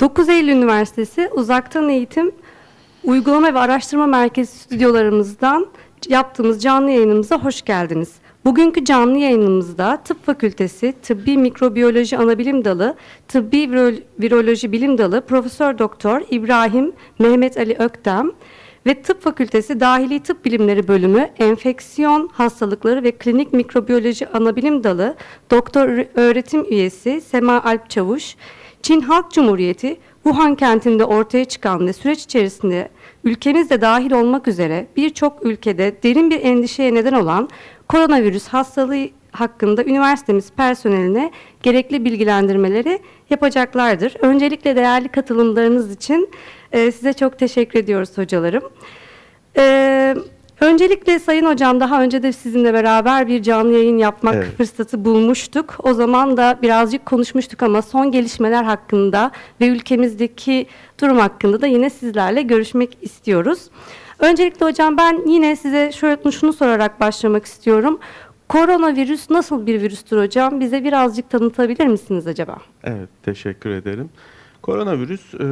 9 Eylül Üniversitesi Uzaktan Eğitim Uygulama ve Araştırma Merkezi stüdyolarımızdan yaptığımız canlı yayınımıza hoş geldiniz. Bugünkü canlı yayınımızda Tıp Fakültesi Tıbbi Mikrobiyoloji Anabilim Dalı Tıbbi Viro- Viroloji Bilim Dalı Profesör Doktor İbrahim Mehmet Ali Öktem ve Tıp Fakültesi Dahili Tıp Bilimleri Bölümü Enfeksiyon Hastalıkları ve Klinik Mikrobiyoloji Anabilim Dalı Doktor Öğretim Üyesi Sema Alp Çavuş, Çin Halk Cumhuriyeti Wuhan kentinde ortaya çıkan ve süreç içerisinde ülkemizde dahil olmak üzere birçok ülkede derin bir endişeye neden olan koronavirüs hastalığı hakkında üniversitemiz personeline gerekli bilgilendirmeleri yapacaklardır. Öncelikle değerli katılımlarınız için e, size çok teşekkür ediyoruz hocalarım. E, öncelikle Sayın Hocam daha önce de sizinle beraber bir canlı yayın yapmak Evet. fırsatı bulmuştuk. O zaman da birazcık konuşmuştuk ama son gelişmeler hakkında ve ülkemizdeki durum hakkında da yine sizlerle görüşmek istiyoruz. Öncelikle hocam ben yine size şöyle şunu sorarak başlamak istiyorum. Koronavirüs nasıl bir virüstür hocam? Bize birazcık tanıtabilir misiniz acaba? Evet, teşekkür ederim. Koronavirüs e,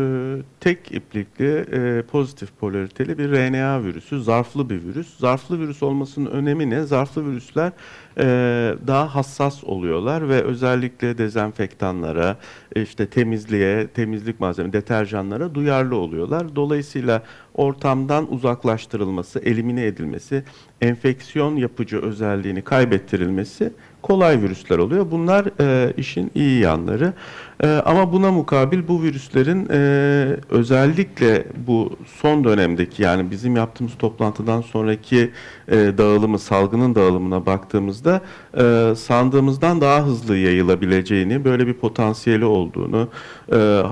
tek iplikli e, pozitif polariteli bir RNA virüsü, zarflı bir virüs. Zarflı virüs olmasının önemi ne? Zarflı virüsler e, daha hassas oluyorlar ve özellikle dezenfektanlara, işte temizliğe, temizlik malzeme, deterjanlara duyarlı oluyorlar. Dolayısıyla ortamdan uzaklaştırılması, elimine edilmesi, enfeksiyon yapıcı özelliğini kaybettirilmesi kolay virüsler oluyor. Bunlar e, işin iyi yanları. E, ama buna mukabil bu virüslerin e, özellikle bu son dönemdeki yani bizim yaptığımız toplantıdan sonraki e, dağılımı, salgının dağılımına baktığımızda e, sandığımızdan daha hızlı yayılabileceğini, böyle bir potansiyeli olduğunu,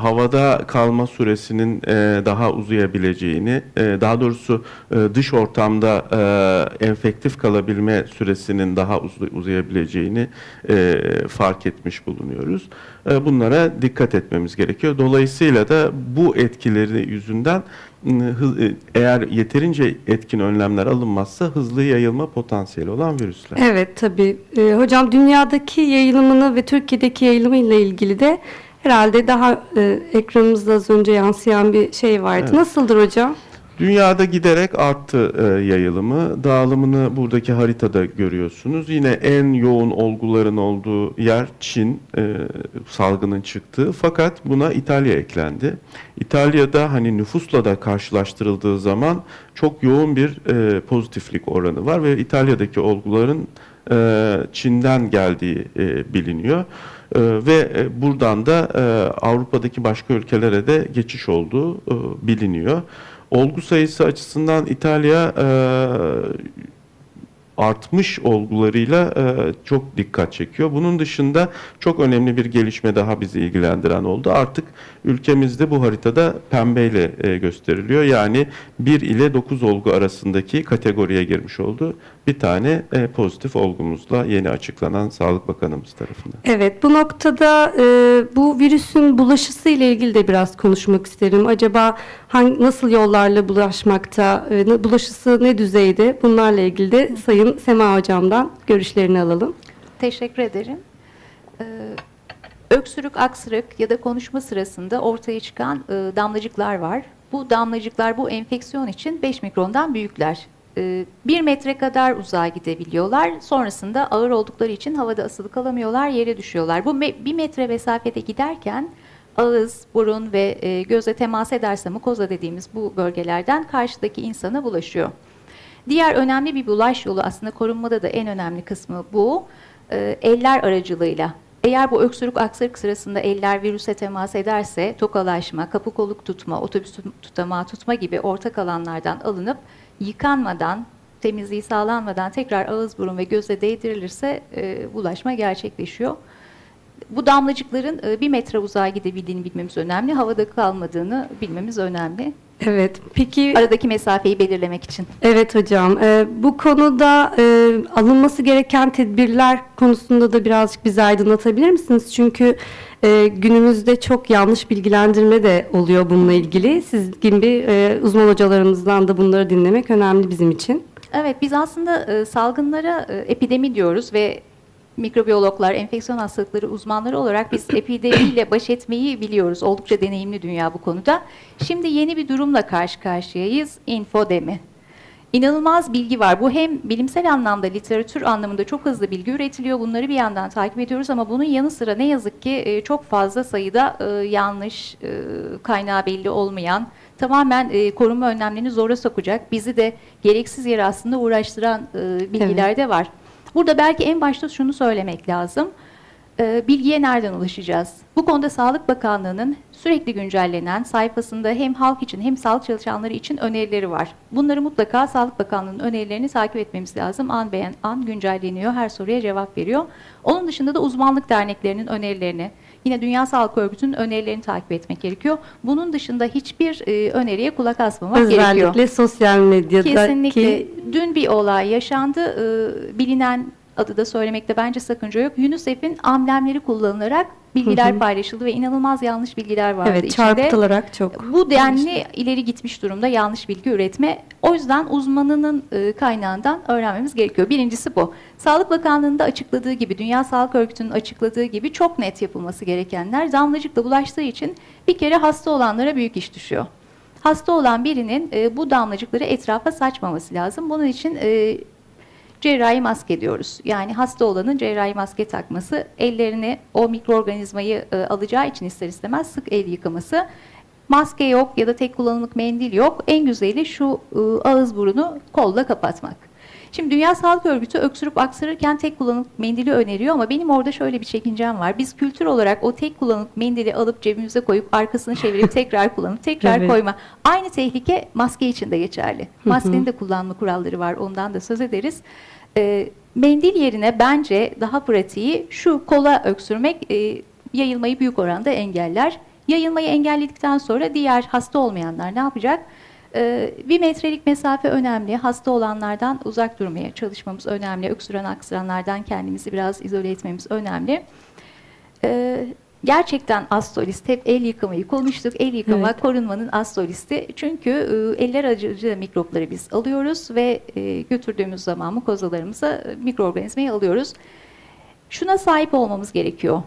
havada kalma süresinin daha uzayabileceğini, daha doğrusu dış ortamda enfektif kalabilme süresinin daha uz- uzayabileceğini e, fark etmiş bulunuyoruz. E, bunlara dikkat etmemiz gerekiyor. Dolayısıyla da bu etkileri yüzünden e, eğer yeterince etkin önlemler alınmazsa hızlı yayılma potansiyeli olan virüsler. Evet tabii. Ee, hocam dünyadaki yayılımını ve Türkiye'deki yayılımı ile ilgili de herhalde daha e, ekranımızda az önce yansıyan bir şey vardı. Evet. Nasıldır hocam? Dünyada giderek arttı e, yayılımı. Dağılımını buradaki haritada görüyorsunuz. Yine en yoğun olguların olduğu yer Çin, e, salgının çıktığı. Fakat buna İtalya eklendi. İtalya'da hani nüfusla da karşılaştırıldığı zaman çok yoğun bir e, pozitiflik oranı var ve İtalya'daki olguların e, Çin'den geldiği e, biliniyor. E, ve e, buradan da e, Avrupa'daki başka ülkelere de geçiş olduğu biliniyor. Olgu sayısı açısından İtalya e, artmış olgularıyla e, çok dikkat çekiyor. Bunun dışında çok önemli bir gelişme daha bizi ilgilendiren oldu. Artık ülkemizde bu haritada pembeyle e, gösteriliyor. Yani 1 ile 9 olgu arasındaki kategoriye girmiş oldu. Bir tane e, pozitif olgumuzla yeni açıklanan Sağlık Bakanımız tarafından. Evet bu noktada e, bu virüsün bulaşısı ile ilgili de biraz konuşmak isterim. Acaba hangi, nasıl yollarla bulaşmakta, e, bulaşısı ne düzeyde? Bunlarla ilgili de Sayın Sema Hocam'dan görüşlerini alalım. Teşekkür ederim. Ee, öksürük, aksırık ya da konuşma sırasında ortaya çıkan e, damlacıklar var. Bu damlacıklar bu enfeksiyon için 5 mikrondan büyükler. 1 metre kadar uzağa gidebiliyorlar. Sonrasında ağır oldukları için havada asılı kalamıyorlar, yere düşüyorlar. Bu 1 metre mesafede giderken ağız, burun ve e, göze temas ederse mukoza dediğimiz bu bölgelerden karşıdaki insana bulaşıyor. Diğer önemli bir bulaş yolu aslında korunmada da en önemli kısmı bu. Ee, eller aracılığıyla. Eğer bu öksürük aksırık sırasında eller virüse temas ederse tokalaşma, kapı koluk tutma, otobüs tut- tutamağı tutma gibi ortak alanlardan alınıp yıkanmadan, temizliği sağlanmadan tekrar ağız, burun ve göze değdirilirse e, bulaşma gerçekleşiyor. Bu damlacıkların e, bir metre uzağa gidebildiğini bilmemiz önemli. Havada kalmadığını bilmemiz önemli. Evet. Peki Aradaki mesafeyi belirlemek için. Evet hocam. Ee, bu konuda e, alınması gereken tedbirler konusunda da birazcık bizi aydınlatabilir misiniz? Çünkü e, günümüzde çok yanlış bilgilendirme de oluyor bununla ilgili. Siz gibi e, uzman hocalarımızdan da bunları dinlemek önemli bizim için. Evet, biz aslında e, salgınlara e, epidemi diyoruz ve mikrobiyologlar, enfeksiyon hastalıkları uzmanları olarak biz epidemiyle baş etmeyi biliyoruz. Oldukça deneyimli dünya bu konuda. Şimdi yeni bir durumla karşı karşıyayız. Infodemi. İnanılmaz bilgi var. Bu hem bilimsel anlamda, literatür anlamında çok hızlı bilgi üretiliyor. Bunları bir yandan takip ediyoruz ama bunun yanı sıra ne yazık ki e, çok fazla sayıda e, yanlış, e, kaynağı belli olmayan, tamamen koruma önlemlerini zora sokacak, bizi de gereksiz yere aslında uğraştıran bilgiler de var. Burada belki en başta şunu söylemek lazım. E, bilgiye nereden ulaşacağız? Bu konuda Sağlık Bakanlığı'nın sürekli güncellenen sayfasında hem halk için hem sağlık çalışanları için önerileri var. Bunları mutlaka Sağlık Bakanlığı'nın önerilerini takip etmemiz lazım. An beğen an güncelleniyor, her soruya cevap veriyor. Onun dışında da uzmanlık derneklerinin önerilerini, yine Dünya Sağlık Örgütü'nün önerilerini takip etmek gerekiyor. Bunun dışında hiçbir e, öneriye kulak asmamak gerekiyor. Özellikle sosyal medyadaki Kesinlikle. Dün bir olay yaşandı. Ee, bilinen adı da söylemekte bence sakınca yok. UNICEF'in amblemleri kullanılarak bilgiler Hı hı. paylaşıldı ve inanılmaz yanlış bilgiler vardı evet içinde. çarpıtılarak çok. Bu denli ileri gitmiş durumda yanlış bilgi üretme. O yüzden uzmanının e, kaynağından öğrenmemiz gerekiyor. Birincisi bu. Sağlık Bakanlığı'nın da açıkladığı gibi, Dünya Sağlık Örgütü'nün açıkladığı gibi çok net yapılması gerekenler damlacıkla bulaştığı için bir kere hasta olanlara büyük iş düşüyor. Hasta olan birinin e, bu damlacıkları etrafa saçmaması lazım. Bunun için e, cerrahi maske diyoruz. Yani hasta olanın cerrahi maske takması, ellerini o mikroorganizmayı e, alacağı için ister istemez sık el yıkaması. Maske yok ya da tek kullanımlık mendil yok. En güzeli şu e, ağız burunu kolla kapatmak. Şimdi Dünya Sağlık Örgütü öksürüp aksırırken tek kullanımlık mendili öneriyor ama benim orada şöyle bir çekincem var. Biz kültür olarak o tek kullanımlık mendili alıp cebimize koyup arkasını çevirip tekrar kullanıp tekrar Evet. koyma. Aynı tehlike maske için de geçerli. Maskenin de kullanma kuralları var. Ondan da söz ederiz. Ee, mendil yerine bence daha pratiği şu kola öksürmek e, yayılmayı büyük oranda engeller. Yayılmayı engelledikten sonra diğer hasta olmayanlar ne yapacak? Ee, bir metrelik mesafe önemli. Hasta olanlardan uzak durmaya çalışmamız önemli. Öksüren aksıranlardan kendimizi biraz izole etmemiz önemli. Ee, gerçekten astrolist hep el yıkamayı konuştuk. El yıkama Evet. korunmanın astrolisti. Çünkü e, eller aracılığıyla mikropları biz alıyoruz ve e, götürdüğümüz zaman mukozalarımıza e, mikroorganizmayı alıyoruz. Şuna sahip olmamız gerekiyor.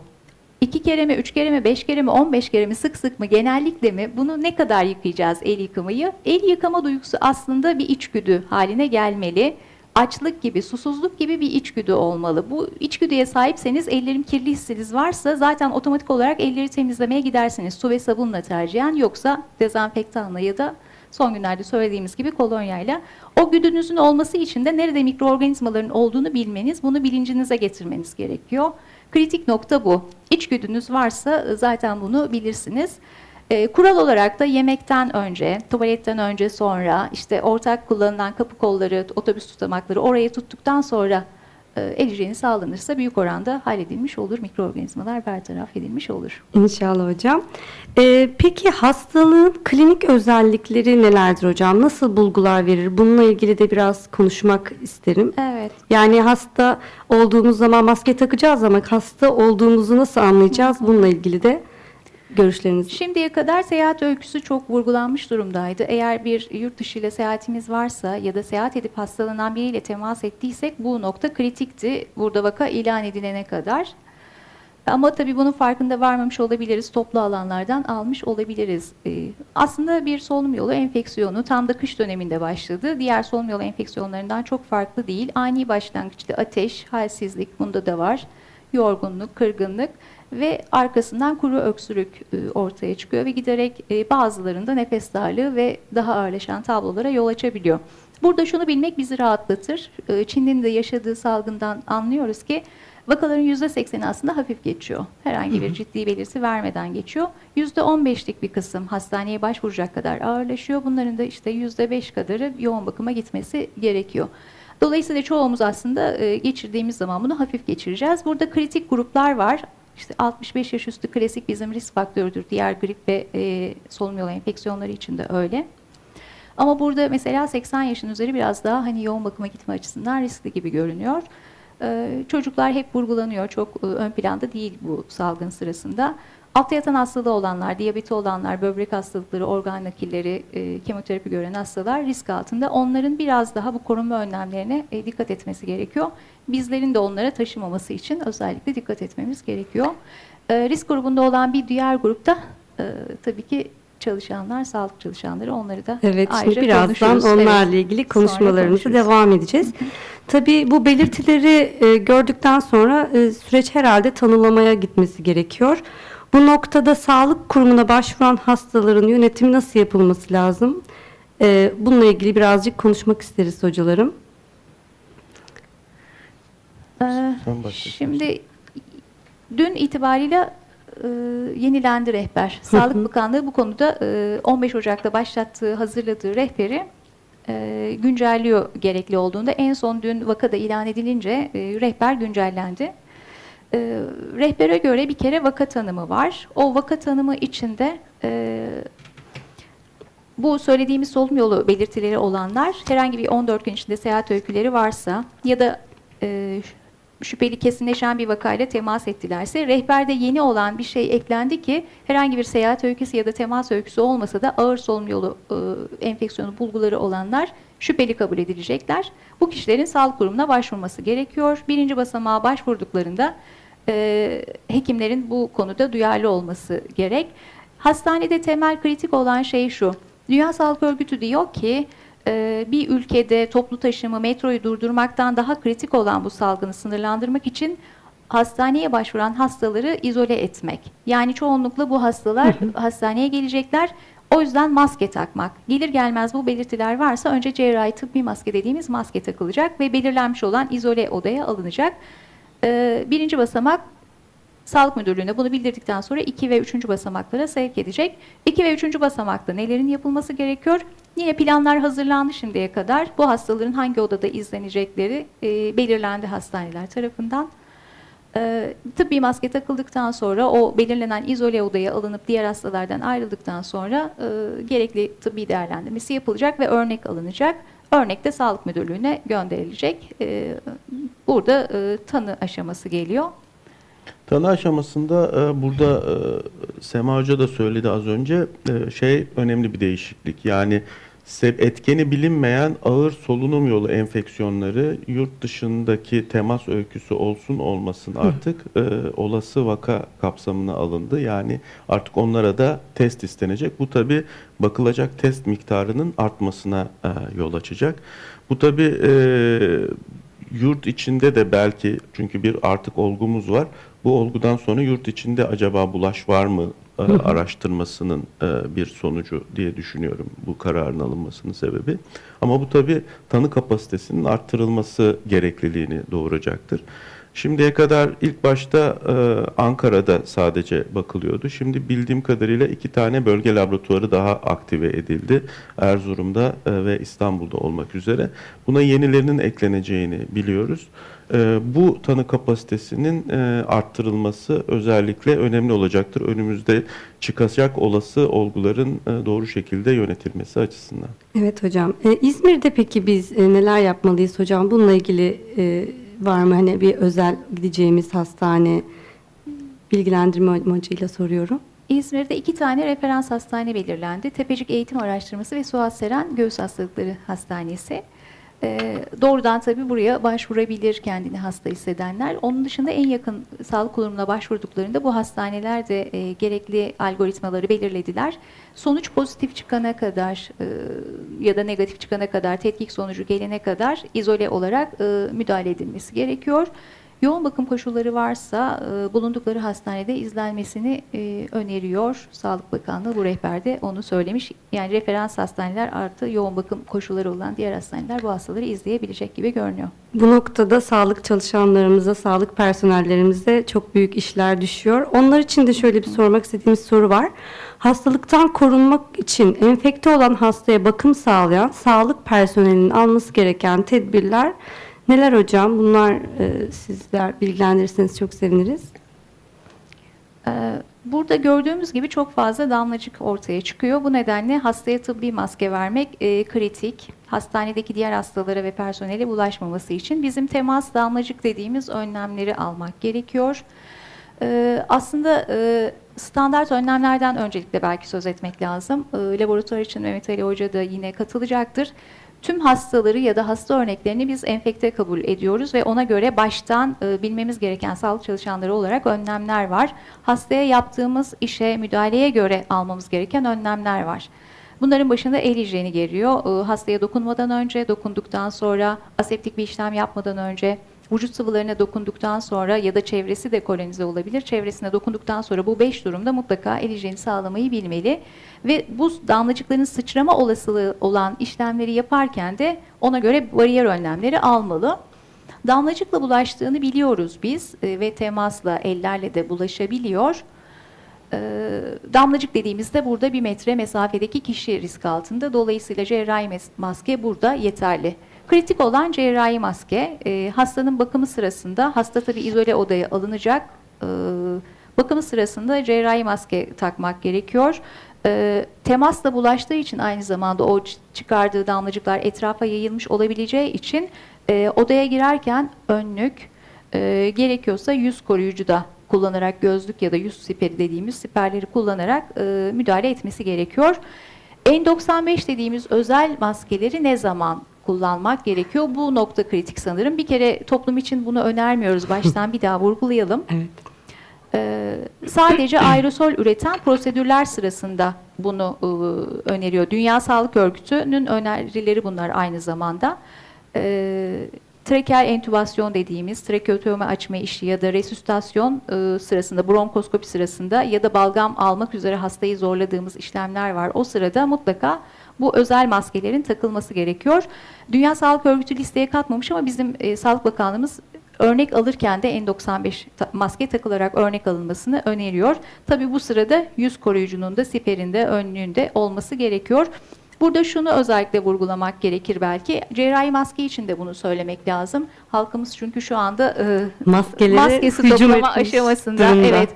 İki kere mi, üç kere mi, beş kere mi, on beş kere mi, sık sık mı, genellikle mi? Bunu ne kadar yıkayacağız el yıkamayı? El yıkama duygusu aslında bir içgüdü haline gelmeli. Açlık gibi, susuzluk gibi bir içgüdü olmalı. Bu içgüdüye sahipseniz, ellerim kirli hissiniz varsa zaten otomatik olarak elleri temizlemeye gidersiniz. Su ve sabunla tercihen yoksa dezenfektanla ya da son günlerde söylediğimiz gibi kolonyayla. O güdünüzün olması için de nerede mikroorganizmaların olduğunu bilmeniz, bunu bilincinize getirmeniz gerekiyor. Kritik nokta bu. İçgüdünüz varsa e, zaten bunu bilirsiniz. E, kural olarak da yemekten önce, tuvaletten önce sonra, işte ortak kullanılan kapı kolları, otobüs tutamakları oraya tuttuktan sonra e, hijyeni sağlanırsa büyük oranda halledilmiş olur. Mikroorganizmalar bertaraf edilmiş olur. İnşallah hocam. Ee, peki hastalığın klinik özellikleri nelerdir hocam? Nasıl bulgular verir? Bununla ilgili de biraz konuşmak isterim. Evet. Yani hasta olduğumuz zaman maske takacağız ama hasta olduğumuzu nasıl anlayacağız? Bununla ilgili de görüşleriniz. Şimdiye kadar seyahat öyküsü çok vurgulanmış durumdaydı. Eğer bir yurt dışı ile seyahatimiz varsa ya da seyahat edip hastalanan biriyle temas ettiysek bu nokta kritikti. Burada vaka ilan edilene kadar. Ama tabii bunun farkında varmamış olabiliriz. Toplu alanlardan almış olabiliriz. Ee, aslında bir solunum yolu enfeksiyonu tam da kış döneminde başladı. Diğer solunum yolu enfeksiyonlarından çok farklı değil. Ani başlangıçta ateş, halsizlik bunda da var. Yorgunluk, kırgınlık ve arkasından kuru öksürük e, ortaya çıkıyor ve giderek e, bazılarında nefes darlığı ve daha ağırlaşan tablolara yol açabiliyor. Burada şunu bilmek bizi rahatlatır. E, Çin'in de yaşadığı salgından anlıyoruz ki vakaların %80'i aslında hafif geçiyor. Herhangi bir ciddi belirti vermeden geçiyor. %15'lik bir kısım hastaneye başvuracak kadar ağırlaşıyor. Bunların da işte %5 kadarı yoğun bakıma gitmesi gerekiyor. Dolayısıyla çoğumuz aslında geçirdiğimiz zaman bunu hafif geçireceğiz. Burada kritik gruplar var. İşte 65 yaş üstü klasik bizim risk faktörüdür. Diğer grip ve e, solunum yolu enfeksiyonları için de öyle. Ama burada mesela 80 yaşın üzeri biraz daha hani yoğun bakıma gitme açısından riskli gibi görünüyor. Ee, çocuklar hep vurgulanıyor. Çok e, ön planda değil bu salgın sırasında. Altta yatan hastalığı olanlar, diyabeti olanlar, böbrek hastalıkları, organ nakilleri, e, kemoterapi gören hastalar risk altında. Onların biraz daha bu korunma önlemlerine e, dikkat etmesi gerekiyor. Bizlerin de onlara taşımaması için özellikle dikkat etmemiz gerekiyor. E, risk grubunda olan bir diğer grupta e, tabii ki çalışanlar, sağlık çalışanları onları da Evet, ayrıca şimdi birazdan onlarla Evet. ilgili konuşuruz. devam edeceğiz. Tabii bu belirtileri e, gördükten sonra e, süreç herhalde tanılamaya gitmesi gerekiyor. Bu noktada sağlık kurumuna başvuran hastaların yönetimi nasıl yapılması lazım? E, bununla ilgili birazcık konuşmak isteriz hocalarım. Ee. Şimdi dün itibariyle e, yenilendi rehber. Sağlık Bakanlığı bu konuda e, 15 Ocak'ta başlattığı, hazırladığı rehberi e, güncelliyor gerekli olduğunda. En son dün vakada ilan edilince e, rehber güncellendi. E, rehbere göre bir kere vaka tanımı var. O vaka tanımı içinde e, bu söylediğimiz solunum yolu belirtileri olanlar herhangi bir 14 gün içinde seyahat öyküleri varsa ya da e, şüpheli kesinleşen bir vakayla temas ettilerse rehberde yeni olan bir şey eklendi ki herhangi bir seyahat öyküsü ya da temas öyküsü olmasa da ağır solunum yolu e, enfeksiyonu bulguları olanlar şüpheli kabul edilecekler. Bu kişilerin sağlık kurumuna başvurması gerekiyor. Birinci basamağa başvurduklarında e, hekimlerin bu konuda duyarlı olması gerek. Hastanede temel kritik olan şey şu. Dünya Sağlık Örgütü diyor ki e, bir ülkede toplu taşımı, metroyu durdurmaktan daha kritik olan bu salgını sınırlandırmak için hastaneye başvuran hastaları izole etmek. Yani çoğunlukla bu hastalar hastaneye gelecekler. O yüzden maske takmak. Gelir gelmez bu belirtiler varsa önce cerrahi tıbbi maske dediğimiz maske takılacak ve belirlenmiş olan izole odaya alınacak. E, birinci basamak Sağlık Müdürlüğü'ne bunu bildirdikten sonra 2 ve 3. basamaklara sevk edecek. 2 ve 3. basamakta nelerin yapılması gerekiyor? Yine planlar hazırlandı şimdiye kadar. Bu hastaların hangi odada izlenecekleri e, belirlendi hastaneler tarafından. E, tıbbi maske takıldıktan sonra o belirlenen izole odaya alınıp diğer hastalardan ayrıldıktan sonra e, gerekli tıbbi değerlendirmesi yapılacak ve örnek alınacak. Örnek de Sağlık Müdürlüğü'ne gönderilecek. E, burada e, tanı aşaması geliyor. Tanı aşamasında e, burada e, Sema Hoca da söyledi az önce şey önemli bir değişiklik. Yani etkeni bilinmeyen ağır solunum yolu enfeksiyonları yurt dışındaki temas öyküsü olsun olmasın artık e, olası vaka kapsamına alındı. Yani artık onlara da test istenecek. Bu tabi bakılacak test miktarının artmasına e, yol açacak. Bu tabi e, yurt içinde de belki çünkü bir artık olgumuz var. Bu olgudan sonra yurt içinde acaba bulaş var mı araştırmasının e, bir sonucu diye düşünüyorum bu kararın alınmasının sebebi. Ama bu tabii tanı kapasitesinin arttırılması gerekliliğini doğuracaktır. Şimdiye kadar ilk başta e, Ankara'da sadece bakılıyordu. Şimdi bildiğim kadarıyla iki tane bölge laboratuvarı daha aktive edildi. Erzurum'da e, ve İstanbul'da olmak üzere. Buna yenilerinin ekleneceğini biliyoruz. E, bu tanı kapasitesinin e, arttırılması özellikle önemli olacaktır. Önümüzde çıkacak olası olguların e, doğru şekilde yönetilmesi açısından. Evet hocam. E, İzmir'de peki biz e, neler yapmalıyız hocam? Bununla ilgili e, var mı hani bir özel gideceğimiz hastane bilgilendirme amacıyla soruyorum. İzmir'de iki tane referans hastane belirlendi. Tepecik Eğitim Araştırması ve Suat Seren Göğüs Hastalıkları Hastanesi. Ee, doğrudan tabii buraya başvurabilir kendini hasta hissedenler. Onun dışında en yakın sağlık kurumuna başvurduklarında bu hastaneler de e, gerekli algoritmaları belirlediler. Sonuç pozitif çıkana kadar e, ya da negatif çıkana kadar, tetkik sonucu gelene kadar izole olarak e, müdahale edilmesi gerekiyor. Yoğun bakım koşulları varsa e, bulundukları hastanede izlenmesini e, öneriyor. Sağlık Bakanlığı bu rehberde onu söylemiş. Yani referans hastaneler artı yoğun bakım koşulları olan diğer hastaneler bu hastaları izleyebilecek gibi görünüyor. Bu noktada sağlık çalışanlarımıza, sağlık personellerimize çok büyük işler düşüyor. Onlar için de şöyle bir sormak istediğimiz soru var. Hastalıktan korunmak için enfekte olan hastaya bakım sağlayan sağlık personelinin alması gereken tedbirler neler hocam? Bunlar e, sizler bilgilendirirseniz çok seviniriz. Ee, Burada gördüğümüz gibi çok fazla damlacık ortaya çıkıyor. Bu nedenle hastaya tıbbi maske vermek e, kritik. Hastanedeki diğer hastalara ve personele bulaşmaması için bizim temas damlacık dediğimiz önlemleri almak gerekiyor. Ee, aslında e, standart önlemlerden öncelikle belki söz etmek lazım. Ee, laboratuvar için Mehmet Ali Hoca da yine katılacaktır. Tüm hastaları ya da hasta örneklerini biz enfekte kabul ediyoruz ve ona göre baştan e, bilmemiz gereken sağlık çalışanları olarak önlemler var. Hastaya yaptığımız işe, müdahaleye göre almamız gereken önlemler var. Bunların başında el hijyeni geliyor. Ee, Hastaya dokunmadan önce, dokunduktan sonra, aseptik bir işlem yapmadan önce, vücut sıvılarına dokunduktan sonra ya da çevresi de kolonize olabilir. Çevresine dokunduktan sonra bu beş durumda mutlaka el hijyeni sağlamayı bilmeli. Ve bu damlacıkların sıçrama olasılığı olan işlemleri yaparken de ona göre bariyer önlemleri almalı. Damlacıkla bulaştığını biliyoruz biz e, ve temasla ellerle de bulaşabiliyor. Ee, damlacık dediğimizde burada bir metre mesafedeki kişi risk altında. Dolayısıyla cerrahi maske burada yeterli. Kritik olan cerrahi maske. Ee, hastanın bakımı sırasında, hasta tabii izole odaya alınacak. Ee, bakımı sırasında cerrahi maske takmak gerekiyor. Ee, temasla bulaştığı için aynı zamanda o çıkardığı damlacıklar etrafa yayılmış olabileceği için e, odaya girerken önlük, e, gerekiyorsa yüz koruyucu da kullanarak gözlük ya da yüz siperi dediğimiz siperleri kullanarak e, müdahale etmesi gerekiyor. N95 dediğimiz özel maskeleri ne zaman kullanmak gerekiyor? Bu nokta kritik sanırım. Bir kere toplum için bunu önermiyoruz. Baştan bir daha vurgulayalım. Evet. Ee, sadece aerosol üreten prosedürler sırasında bunu e, öneriyor. Dünya Sağlık Örgütü'nün önerileri bunlar aynı zamanda. Ee, trakeal entübasyon dediğimiz trakeotomi açma işi ya da resüstasyon e, sırasında, bronkoskopi sırasında ya da balgam almak üzere hastayı zorladığımız işlemler var. O sırada mutlaka bu özel maskelerin takılması gerekiyor. Dünya Sağlık Örgütü listeye katmamış ama bizim e, Sağlık Bakanlığımız örnek alırken de N95 ta- maske takılarak örnek alınmasını öneriyor. Tabii bu sırada yüz koruyucunun da siperinde, önlüğünde olması gerekiyor. Burada şunu özellikle vurgulamak gerekir belki. Cerrahi maske için de bunu söylemek lazım. Halkımız çünkü şu anda e, Maskeleri etmiş aşamasında. durumda. Evet.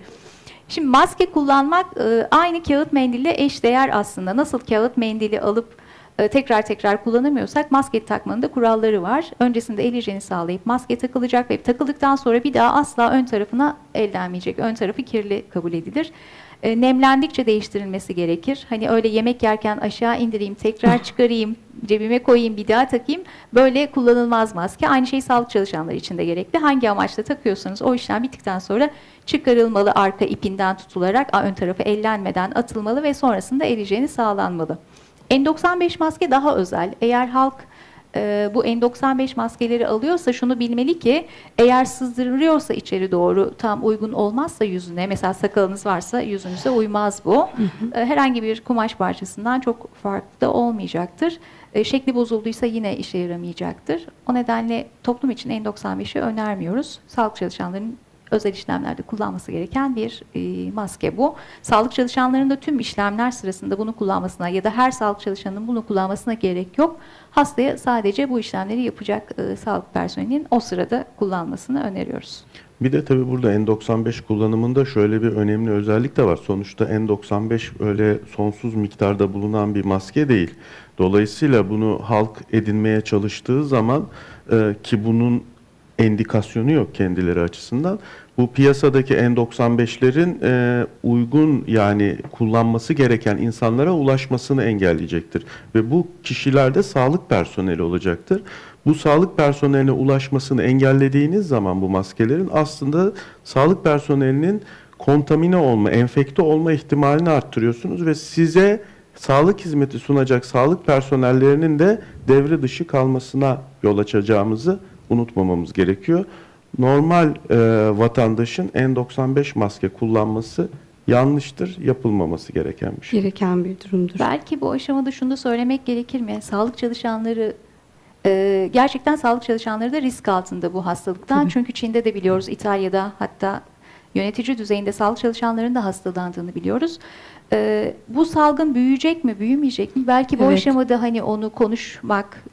Şimdi maske kullanmak e, aynı kağıt mendille eşdeğer aslında. Nasıl kağıt mendili alıp e, tekrar tekrar kullanamıyorsak maske takmanın da kuralları var. Öncesinde el hijyeni sağlayıp maske takılacak ve takıldıktan sonra bir daha asla ön tarafına ellenmeyecek. Ön tarafı kirli kabul edilir. E, nemlendikçe değiştirilmesi gerekir. Hani öyle yemek yerken aşağı indireyim, tekrar çıkarayım, cebime koyayım, bir daha takayım. Böyle kullanılmaz maske. Aynı şey sağlık çalışanları için de gerekli. Hangi amaçla takıyorsanız o işlem bittikten sonra çıkarılmalı, arka ipinden tutularak ön tarafı ellenmeden atılmalı ve sonrasında hijyeni sağlanmalı. N95 maske daha özel. Eğer halk e, bu N95 maskeleri alıyorsa şunu bilmeli ki eğer sızdırılıyorsa içeri doğru tam uygun olmazsa yüzüne mesela sakalınız varsa yüzünüze uymaz bu. E, herhangi bir kumaş parçasından çok farklı olmayacaktır. E, şekli bozulduysa yine işe yaramayacaktır. O nedenle toplum için N95'i önermiyoruz. Sağlık çalışanlarının özel işlemlerde kullanması gereken bir e, maske bu. Sağlık çalışanlarının da tüm işlemler sırasında bunu kullanmasına ya da her sağlık çalışanının bunu kullanmasına gerek yok. Hastaya sadece bu işlemleri yapacak e, sağlık personelinin o sırada kullanmasını öneriyoruz. Bir de tabii burada N95 kullanımında şöyle bir önemli özellik de var. Sonuçta N95 öyle sonsuz miktarda bulunan bir maske değil. Dolayısıyla bunu halk edinmeye çalıştığı zaman e, ki bunun endikasyonu yok kendileri açısından. Bu piyasadaki N95'lerin e, uygun yani kullanması gereken insanlara ulaşmasını engelleyecektir. Ve bu kişilerde sağlık personeli olacaktır. Bu sağlık personeline ulaşmasını engellediğiniz zaman bu maskelerin aslında sağlık personelinin kontamine olma, enfekte olma ihtimalini arttırıyorsunuz ve size sağlık hizmeti sunacak sağlık personellerinin de devre dışı kalmasına yol açacağımızı unutmamamız gerekiyor. Normal e, vatandaşın N95 maske kullanması yanlıştır, yapılmaması gereken bir şey. Gereken bir durumdur. Belki bu aşamada şunu da söylemek gerekir mi? Sağlık çalışanları e, gerçekten sağlık çalışanları da risk altında bu hastalıktan. Çünkü Çin'de de biliyoruz, İtalya'da hatta yönetici düzeyinde sağlık çalışanlarının da hastalandığını biliyoruz. E, bu salgın büyüyecek mi, büyümeyecek mi? Belki bu Evet. aşamada hani onu konuşmak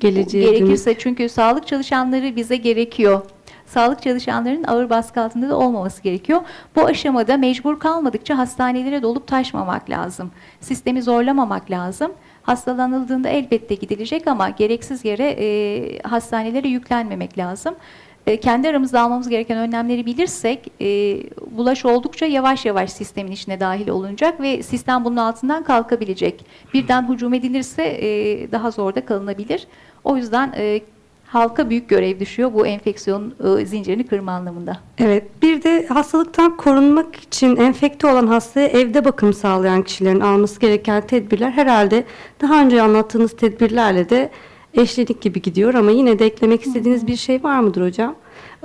Geleceğe gerekirse çünkü sağlık çalışanları bize gerekiyor. Sağlık çalışanlarının ağır baskı altında da olmaması gerekiyor. Bu aşamada mecbur kalmadıkça hastanelere dolup taşmamak lazım. Sistemi zorlamamak lazım. Hastalanıldığında elbette gidilecek ama gereksiz yere e, hastanelere yüklenmemek lazım. E, kendi aramızda almamız gereken önlemleri bilirsek e, bulaş oldukça yavaş yavaş sistemin içine dahil olunacak ve sistem bunun altından kalkabilecek. Birden hücum edilirse e, daha zorda kalınabilir. O yüzden e, halka büyük görev düşüyor bu enfeksiyon e, zincirini kırma anlamında. Evet, bir de hastalıktan korunmak için enfekte olan hastaya evde bakım sağlayan kişilerin alması gereken tedbirler herhalde daha önce anlattığınız tedbirlerle de eşlenik gibi gidiyor ama yine de eklemek istediğiniz bir şey var mıdır hocam?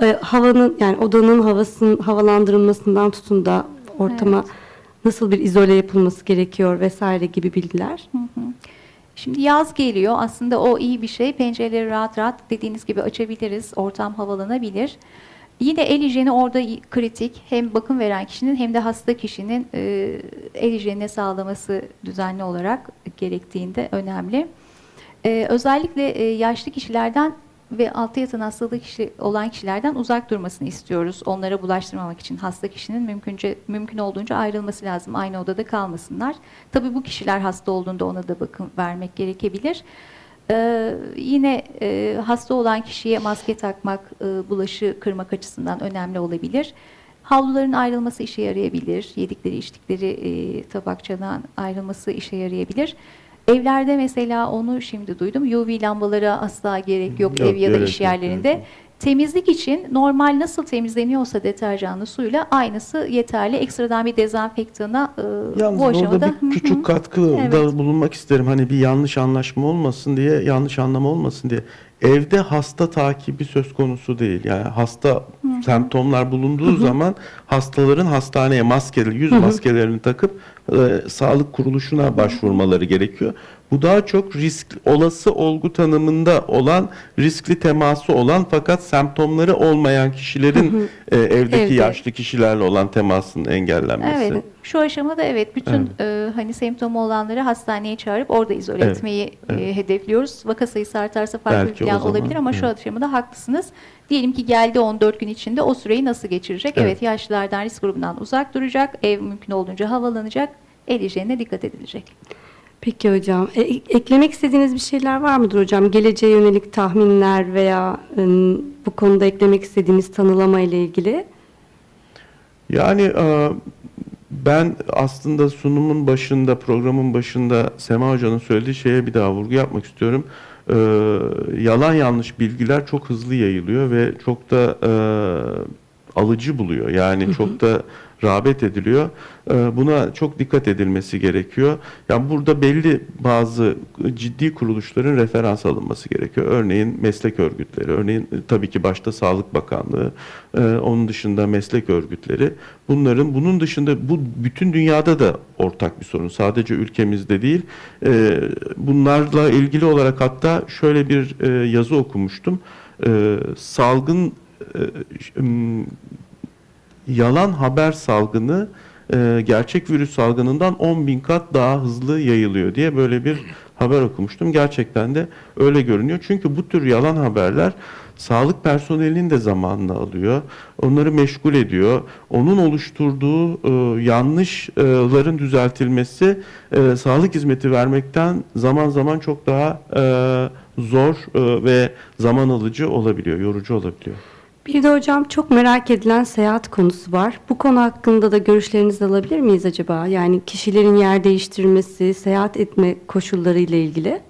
Ee, havanın yani odanın havasının havalandırılmasından tutun da ortama Evet. nasıl bir izole yapılması gerekiyor vesaire gibi bilgiler. Şimdi yaz geliyor. Aslında o iyi bir şey. Pencereleri rahat rahat dediğiniz gibi açabiliriz. Ortam havalanabilir. Yine el hijyeni orada kritik. Hem bakım veren kişinin hem de hasta kişinin e, el hijyenini sağlaması düzenli olarak gerektiğinde önemli. E, özellikle e, yaşlı kişilerden ve altta yatan hastalığı kişi, olan kişilerden uzak durmasını istiyoruz. Onlara bulaştırmamak için hasta kişinin mümkünce mümkün olduğunca ayrılması lazım. Aynı odada kalmasınlar. Tabii bu kişiler hasta olduğunda ona da bakım vermek gerekebilir. Ee, yine e, hasta olan kişiye maske takmak e, bulaşı kırmak açısından önemli olabilir. Havluların ayrılması işe yarayabilir. Yedikleri içtikleri e, tabakçadan ayrılması işe yarayabilir. Evlerde mesela onu şimdi duydum. UV lambalara asla gerek yok, Yok, ev ya da iş yok, yerlerinde. evet. Temizlik için normal nasıl temizleniyorsa deterjanlı suyla aynısı yeterli. Ekstradan bir dezenfektana e, Yalnız bu aşamada bir küçük katkıda Evet. bulunmak isterim. Hani bir yanlış anlaşma olmasın diye, yanlış anlama olmasın diye. Evde hasta takibi söz konusu değil. Yani hasta semptomlar bulunduğu zaman hastaların hastaneye maskeli, yüz maskelerini takıp e, sağlık kuruluşuna başvurmaları gerekiyor. Bu daha çok risk olası olgu tanımında olan riskli teması olan fakat semptomları olmayan kişilerin e, evdeki Evde. yaşlı kişilerle olan temasının engellenmesi. Evet. Şu aşamada evet bütün e, hani semptomu olanları hastaneye çağırıp orada izole Evet, etmeyi evet. e, hedefliyoruz. Vaka sayısı artarsa farklı Belki bir plan zaman, olabilir ama şu aşamada haklısınız. Diyelim ki geldi 14 gün içinde o süreyi nasıl geçirecek? Evet, Evet. yaşlılardan risk grubundan uzak duracak. Ev mümkün olduğunca havalanacak. El hijyenine dikkat edilecek. Peki hocam. E, eklemek istediğiniz bir şeyler var mıdır hocam? Geleceğe yönelik tahminler veya e, bu konuda eklemek istediğiniz tanılama ile ilgili? Yani e, ben aslında sunumun başında, programın başında Sema Hoca'nın söylediği şeye bir daha vurgu yapmak istiyorum. E, yalan yanlış bilgiler çok hızlı yayılıyor ve çok da e, alıcı buluyor. Yani çok da rağbet ediliyor. E, buna çok dikkat edilmesi gerekiyor. Yani burada belli bazı ciddi kuruluşların referans alınması gerekiyor. Örneğin meslek örgütleri, örneğin e, tabii ki başta Sağlık Bakanlığı, e, onun dışında meslek örgütleri. Bunların bunun dışında bu bütün dünyada da ortak bir sorun. Sadece ülkemizde değil. E, bunlarla ilgili olarak hatta şöyle bir yazı okumuştum. Salgın yalan haber salgını e, gerçek virüs salgınından 10 bin kat daha hızlı yayılıyor diye böyle bir haber okumuştum. Gerçekten de öyle görünüyor. Çünkü bu tür yalan haberler sağlık personelinin de zamanını alıyor. Onları meşgul ediyor. Onun oluşturduğu e, yanlışların düzeltilmesi e, sağlık hizmeti vermekten zaman zaman çok daha e, zor e, ve zaman alıcı olabiliyor, yorucu olabiliyor. Bir de hocam çok merak edilen seyahat konusu var. Bu konu hakkında da görüşlerinizi alabilir miyiz acaba? Yani kişilerin yer değiştirmesi, seyahat etme koşulları ile ilgili.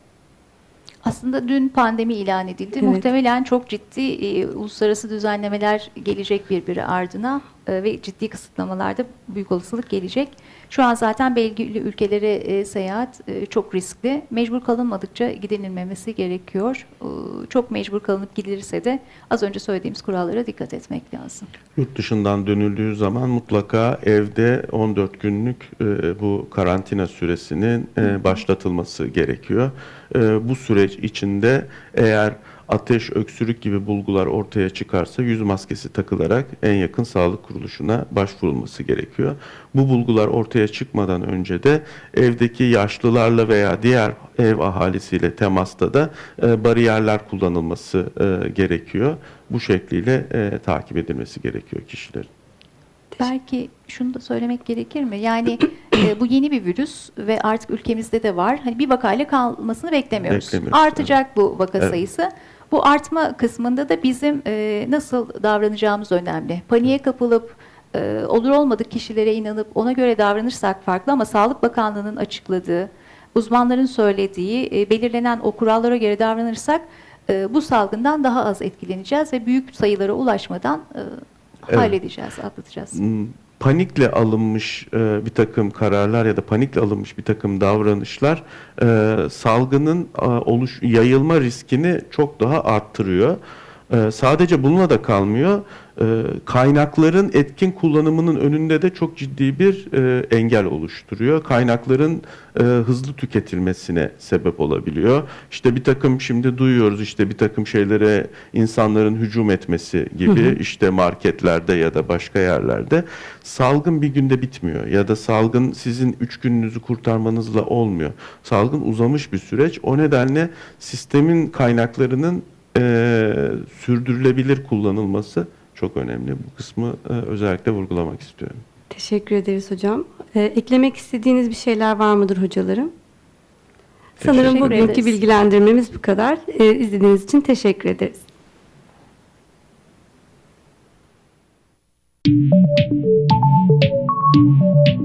Aslında dün pandemi ilan edildi. Evet. Muhtemelen çok ciddi e, uluslararası düzenlemeler gelecek birbiri ardına e, ve ciddi kısıtlamalar da büyük olasılık gelecek. Şu an zaten belirli ülkelere e, seyahat e, çok riskli. Mecbur kalınmadıkça gidilmemesi gerekiyor. E, çok mecbur kalınıp gidilirse de az önce söylediğimiz kurallara dikkat etmek lazım. Yurt dışından dönüldüğü zaman mutlaka evde 14 günlük e, bu karantina süresinin e, başlatılması gerekiyor. E, bu süreç içinde eğer ateş, öksürük gibi bulgular ortaya çıkarsa yüz maskesi takılarak en yakın sağlık kuruluşuna başvurulması gerekiyor. Bu bulgular ortaya çıkmadan önce de evdeki yaşlılarla veya diğer ev ahalisiyle temasta da e, bariyerler kullanılması e, gerekiyor. Bu şekliyle e, takip edilmesi gerekiyor kişilerin. Belki şunu da söylemek gerekir mi? Yani e, bu yeni bir virüs ve artık ülkemizde de var. Hani bir vakayla kalmasını beklemiyoruz. Beklemiyoruz, Artacak bu vaka Evet. sayısı. Bu artma kısmında da bizim e, nasıl davranacağımız önemli. Paniğe kapılıp e, olur olmadık kişilere inanıp ona göre davranırsak farklı ama Sağlık Bakanlığı'nın açıkladığı, uzmanların söylediği, e, belirlenen o kurallara göre davranırsak e, bu salgından daha az etkileneceğiz ve büyük sayılara ulaşmadan e, Evet. halledeceğiz, atlatacağız. Hmm, panikle alınmış e, bir takım kararlar ya da panikle alınmış bir takım davranışlar e, salgının e, oluş yayılma riskini çok daha arttırıyor. E, sadece bununla da kalmıyor. E, kaynakların etkin kullanımının önünde de çok ciddi bir e, engel oluşturuyor. Kaynakların e, hızlı tüketilmesine sebep olabiliyor. İşte bir takım şimdi duyuyoruz işte bir takım şeylere insanların hücum etmesi gibi işte marketlerde ya da başka yerlerde salgın bir günde bitmiyor ya da salgın sizin üç gününüzü kurtarmanızla olmuyor. Salgın uzamış bir süreç. O nedenle sistemin kaynaklarının e, sürdürülebilir kullanılması çok önemli. Bu kısmı e, özellikle vurgulamak istiyorum. Teşekkür ederiz hocam. E, eklemek istediğiniz bir şeyler var mıdır hocalarım? Sanırım Teşekkür bugünkü ederiz. bilgilendirmemiz bu kadar. E, izlediğiniz için teşekkür ederiz. Thank you.